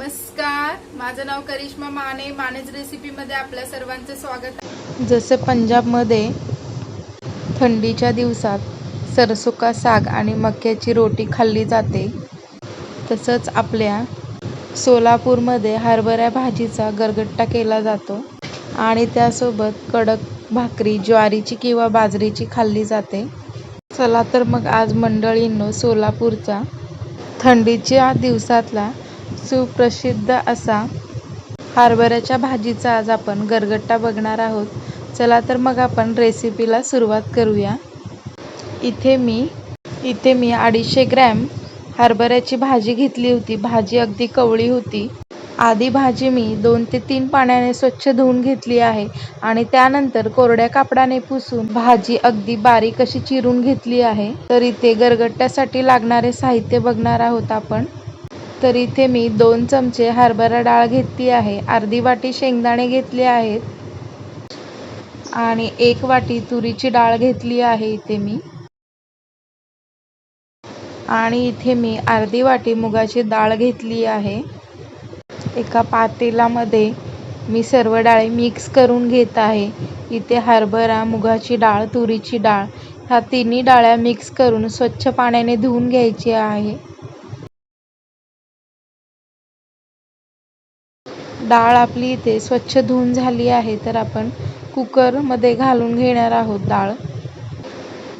नमस्कार. माझं नाव करिश्मा माने. मानेज रेसिपीमध्ये आपल्या सर्वांचं स्वागत आहे. जसं पंजाबमध्ये थंडीच्या दिवसात सरसुका साग आणि मक्याची रोटी खाल्ली जाते तसंच आपल्या सोलापूरमध्ये हरभरा भाजीचा गरगट्टा केला जातो आणि त्यासोबत कडक भाकरी ज्वारीची किंवा बाजरीची खाल्ली जाते. चला तर मग आज मंडळींनो सोलापूरचा थंडीच्या दिवसातला सुप्रसिद्ध असा हरभऱ्याच्या भाजीचा आज आपण गरगट्टा बघणार आहोत. चला तर मग आपण रेसिपीला सुरुवात करूया. इथे मी इथे मी अडीचशे ग्रॅम हरभऱ्याची भाजी घेतली होती. भाजी अगदी कवळी होती. आधी भाजी मी दोन ते तीन पाण्याने स्वच्छ धुवून घेतली आहे आणि त्यानंतर कोरड्या कापडाने पुसून भाजी अगदी बारीक अशी चिरून घेतली आहे. तर इथे गरगट्ट्यासाठी लागणारे साहित्य बघणार आहोत आपण. तर इथे मी दोन चमचे हरभरा डाळ घेतली आहे. अर्धी वाटी शेंगदाणे घेतले आहेत. आणि एक वाटी तुरीची डाळ घेतली आहे इथे मी. आणि इथे मी अर्धी वाटी मुगाची डाळ घेतली आहे. एका पातेलामध्ये मी सर्व डाळी मिक्स करून घेत आहे. इथे हरभरा मुगाची डाळ तुरीची डाळ ह्या तिन्ही डाळ्या मिक्स करून स्वच्छ पाण्याने धुवून घ्यायची आहे. डाळ आपली इथे स्वच्छ धुवून झाली आहे तर आपण कुकरमध्ये घालून घेणार आहोत डाळ.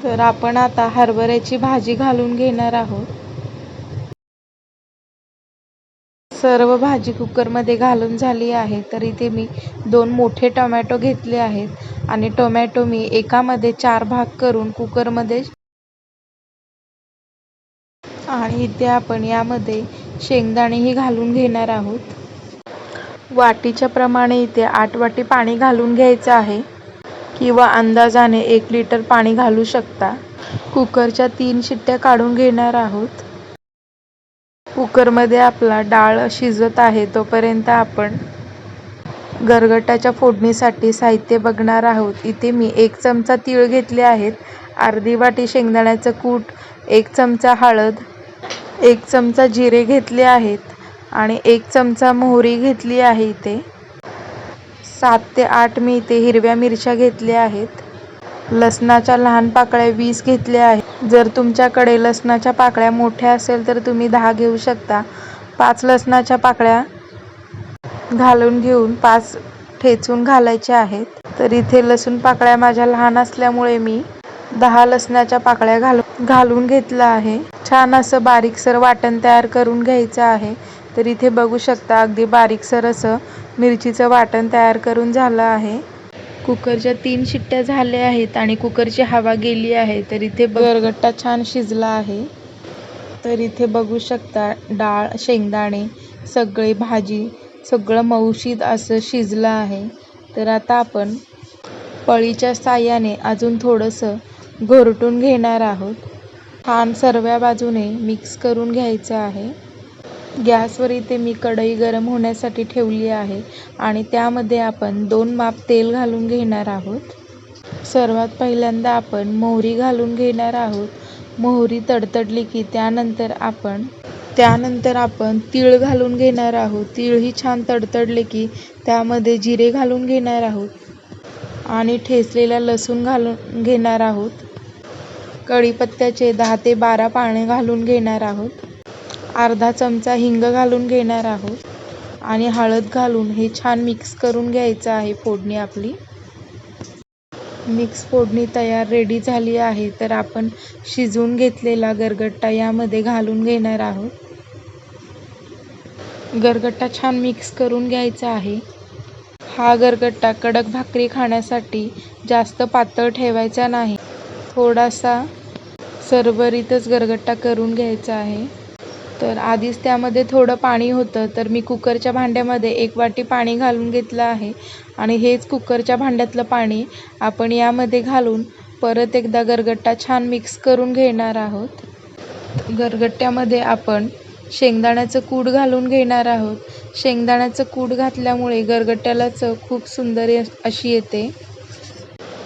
तर आपण आता हरभऱ्याची भाजी घालून घेणार आहोत. सर्व भाजी कुकरमध्ये घालून झाली आहे तर इथे मी दोन मोठे टोमॅटो घेतले आहेत आणि टोमॅटो मी एकामध्ये चार भाग करून कुकरमध्ये आणि इथे आपण यामध्ये शेंगदाणेही घालून घेणार आहोत. वाटीच्या प्रमाणे इथे आठ वाटी पाणी घालून घ्यायचं आहे. किंवा अंदाजाने एक लिटर पाणी घालू शकता. कुकरच्या तीन शिट्ट्या काढून घेणार आहोत. कुकरमध्ये आपला डाळ शिजत आहे तोपर्यंत आपण गरगटाच्या फोडणीसाठी साहित्य बघणार आहोत. इथे मी एक चमचा तीळ घेतले आहेत. अर्धी वाटी शेंगदाण्याचं कूट एक चमचा हळद एक चमचा जिरे घेतले आहेत. आणि एक चमचा मोहरी घेतली आहे इथे. सात ते आठ मी इथे हिरव्या मिरच्या घेतल्या आहेत. लसणाच्या लहान पाकळ्या वीस घेतल्या आहेत. जर तुमच्याकडे लसणाच्या पाकळ्या मोठ्या असेल तर तुम्ही दहा घेऊ शकता. पाच लसणाच्या पाकळ्या घालून घेऊन पाच ठेचून घालायच्या आहेत. तर इथे लसूण पाकळ्या माझ्या लहान असल्यामुळे मी दहा लसणाच्या पाकळ्या घाल घालून घेतलं आहे. छान असं बारीकसर वाटण तयार करून घ्यायचं आहे. तर इथे बघू शकता अगदी बारीकसर असं मिरचीचं वाटण तयार करून झालं आहे. कुकरच्या तीन शिट्ट्या झाल्या आहेत आणि कुकरची हवा गेली आहे तर इथे गरगट्टा छान शिजला आहे. तर इथे बघू शकता डाळ शेंगदाणे सगळी भाजी सगळं मऊशीत असं शिजलं आहे. तर आता आपण पळीच्या साह्याने अजून थोडंसं घोरटून घेणार आहोत. छान सर्व बाजूने मिक्स करून घ्यायचं आहे. गॅसवर इथे मी कढई गरम होण्यासाठी ठेवली आहे आणि त्यामध्ये आपण दोन माप तेल घालून घेणार आहोत. सर्वात पहिल्यांदा आपण मोहरी घालून घेणार आहोत. मोहरी तडतडली की त्यानंतर आपण त्यानंतर आपण तीळ घालून घेणार आहोत. तीळही छान तडतडले की त्यामध्ये जिरे घालून घेणार आहोत. आणि ठेचलेला लसूण घालून घेणार आहोत. कढीपत्त्याचे दहा ते बारा पाने घालून घेणार आहोत. अर्धा चमचा हिंग घालून घेणार आहोत. आणि हळद घालून हे छान मिक्स करून घ्यायचं आहे फोडणी आपली. मिक्स फोडणी तयार रेडी झाली आहे तर आपण शिजवून घेतलेला गरगट्टा यामध्ये घालून घेणार आहोत. गरगट्टा छान मिक्स करून घ्यायचा आहे. हा गरगट्टा कडक भाकरी खाण्यासाठी जास्त पातळ ठेवायचा नाही. थोडासा सरभरीतच गरगट्टा करून घ्यायचा आहे. तर आधीच त्यामध्ये थोडं पाणी होतं तर मी कुकरच्या भांड्यामध्ये एक वाटी पाणी घालून घेतलं आहे आणि हेच कुकरच्या भांड्यातलं पाणी आपण यामध्ये घालून परत एकदा गरगट्टा छान मिक्स करून घेणार आहोत. गरगट्ट्यामध्ये आपण शेंगदाण्याचं कूड घालून घेणार आहोत. शेंगदाण्याचं कूड घातल्यामुळे गरगट्ट्याला चव खूप सुंदर अशी येते.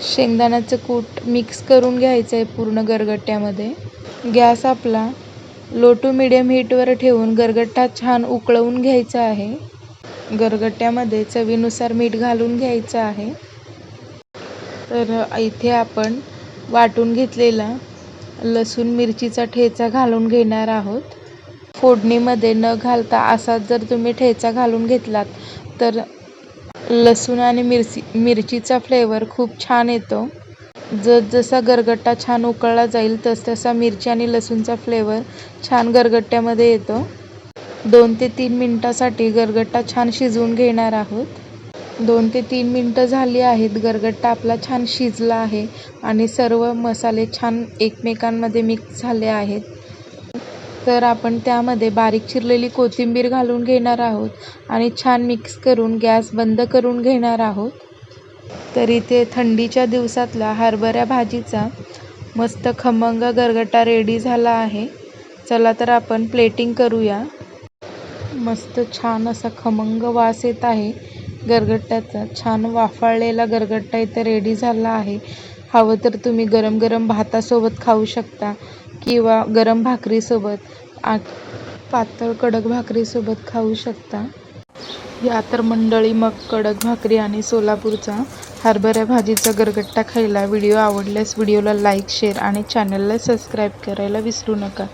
शेंगदाण्याचं कूट मिक्स करून घ्यायचं आहे पूर्ण गरगट्ट्यामध्ये. गॅस आपला लो टू मिडियम हीटवर ठेवून गरगट्टा छान उकळवून घ्यायचा आहे. गरगट्ट्यामध्ये चवीनुसार मीठ घालून घ्यायचं आहे. तर इथे आपण वाटून घेतलेला लसूण मिरचीचा ठेचा घालून घेणार आहोत. फोडणीमध्ये न घालता असाच जर तुम्ही ठेचा घालून घेतलात तर लसूण आणि मिरची मिरचीचा फ्लेवर खूप छान येतो. जसा गरगट्टा छान उकळला जाईल तसतसा मिरची आणि लसूणचा फ्लेवर छान गरगट्ट्यामध्ये येतो. दोन ते तीन मिनटासाठी गरगट्टा छान शिजवून घेणार आहोत. दोन ते तीन मिनटं झाली आहेत गरगट्टा आपला छान शिजला आहे आणि सर्व मसाले छान एकमेकांमध्ये मिक्स झाले आहेत. तर आपण त्यामध्ये बारीक चिरलेली कोथिंबीर घालून घेणार आहोत आणि छान मिक्स करून गॅस बंद करून घेणार आहोत. तर इथे थंडीच्या दिवसातला हरभऱ्या भाजीचा मस्त खमंग गरगट्टा रेडी झाला आहे. चला तर आपण प्लेटिंग करूया. मस्त छान असा खमंग वास येत आहे. गरगट्ट्याचा छान वाफाळलेला गरगट्टा इथे रेडी झाला आहे. हवं तर तुम्ही गरम गरम भातासोबत खाऊ शकता किंवा गरम भाकरीसोबत आ पातळ कडक भाकरीसोबत खाऊ शकता. या तर मंडळी मग कडक भाकरी आणि सोलापूरचा हरभऱ्या भाजीचा गरगट्टा खायला व्हिडिओ आवडल्यास व्हिडिओला लाईक शेअर आणि चॅनलला सबस्क्राईब करायला विसरू नका.